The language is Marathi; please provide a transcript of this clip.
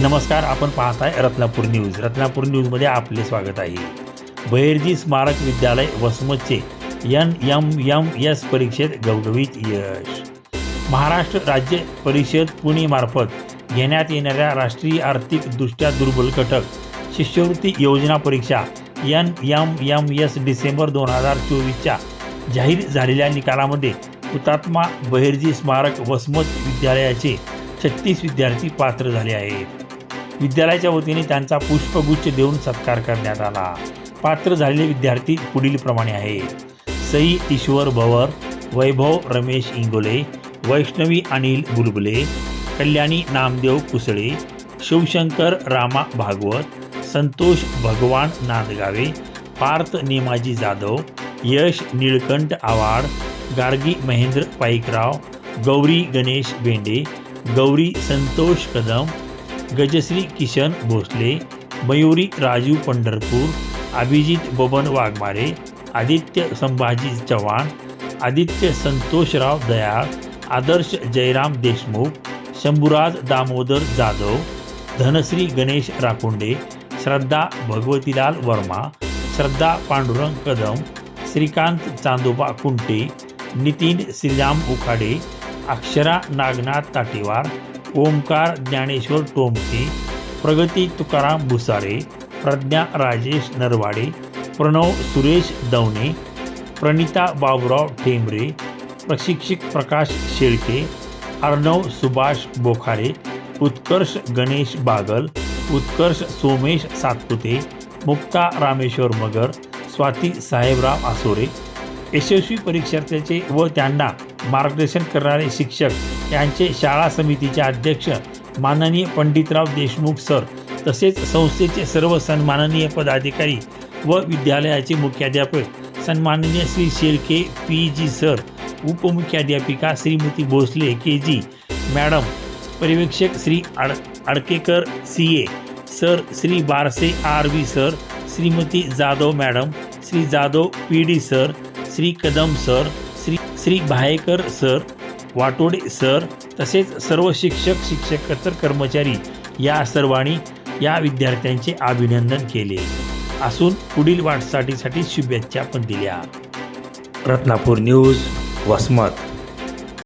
नमस्कार आपण पाहताय रत्नापूर न्यूज. रत्नापूर न्यूजमध्ये आपले स्वागत आहे. बहिर्जी स्मारक विद्यालय वसमतचे एन एम एम एस परीक्षेत गवगवीत यश. महाराष्ट्र राज्य परिषद पुणेमार्फत घेण्यात येणाऱ्या राष्ट्रीय आर्थिकदृष्ट्या दुर्बल घटक शिष्यवृत्ती योजना परीक्षा N M M S December दोन हजार चोवीसच्या जाहीर झालेल्या निकालामध्ये हुतात्मा बहिर्जी स्मारक वसमत विद्यालयाचे छत्तीस विद्यार्थी पात्र झाले आहेत. विद्यालयाच्या वतीने त्यांचा पुष्पगुच्छ देऊन सत्कार करण्यात आला. पात्र झालेले विद्यार्थी पुढील प्रमाणे आहेत. सई ईश्वर भवर वैभव रमेश इंगोले वैष्णवी अनिल बुलबुले कल्याणी नामदेव कुसळे शिवशंकर रामा भागवत संतोष भगवान नांदगावे पार्थ नेमाजी जाधव यश निळकंठ आवाड गार्गी महेंद्र पाईकराव गौरी गणेश बेंडे गौरी संतोष कदम गजश्री किशन भोसले मयुरी राजू पंढरपूर अभिजित बबन वाघमारे आदित्य संभाजी चव्हाण आदित्य संतोषराव दयाळ आदर्श जयराम देशमुख शंभुराज दामोदर जाधव धनश्री गणेश राकोंडे श्रद्धा भगवतीलाल वर्मा श्रद्धा पांडुरंग कदम श्रीकांत चांदोबा कुंटे नितीन श्रीराम उखाडे अक्षरा नागनाथ ताटेवार ओमकार ज्ञानेश्वर टोमके प्रगती तुकाराम भुसारे प्रज्ञा राजेश नरवाडे प्रणव सुरेश दवणे प्रणिता बाबुराव ठेंबरे प्रशिक्षक प्रकाश शेळके अर्णव सुभाष बोखारे उत्कर्ष गणेश बागल उत्कर्ष सोमेश सातपुते मुक्ता रामेश्वर मगर स्वाती साहेबराव आसोरे यशस्वी परीक्षार्थ्याचे व त्यांना मार्गदर्शन करणारे शिक्षक यांचे शाळा समितीचे अध्यक्ष माननीय पंडितराव देशमुख सर तसेच संस्थेचे सर्व सन्माननीय पदाधिकारी व विद्यालयाचे मुख्याध्यापक सन्माननीय Shri Shelke P G sir उपमुख्याध्यापिका Shrimati Bhosale K G madam पर्यवेक्षक Shri Aad Aadkekar C A sir Shri Barse R V sir Shrimati Jadhav madam Shri Jadhav P D sir Shri Kadam sir Shri Bhayekar sir Watode sir तसेच सर्व शिक्षक शिक्षकेतर कर्मचारी या सर्वांनी या विद्यार्थ्यांचे अभिनंदन केले. असून पुढील वाटचालीसाठी शुभेच्छा पण दिल्या. रत्नापूर न्यूज वसमत.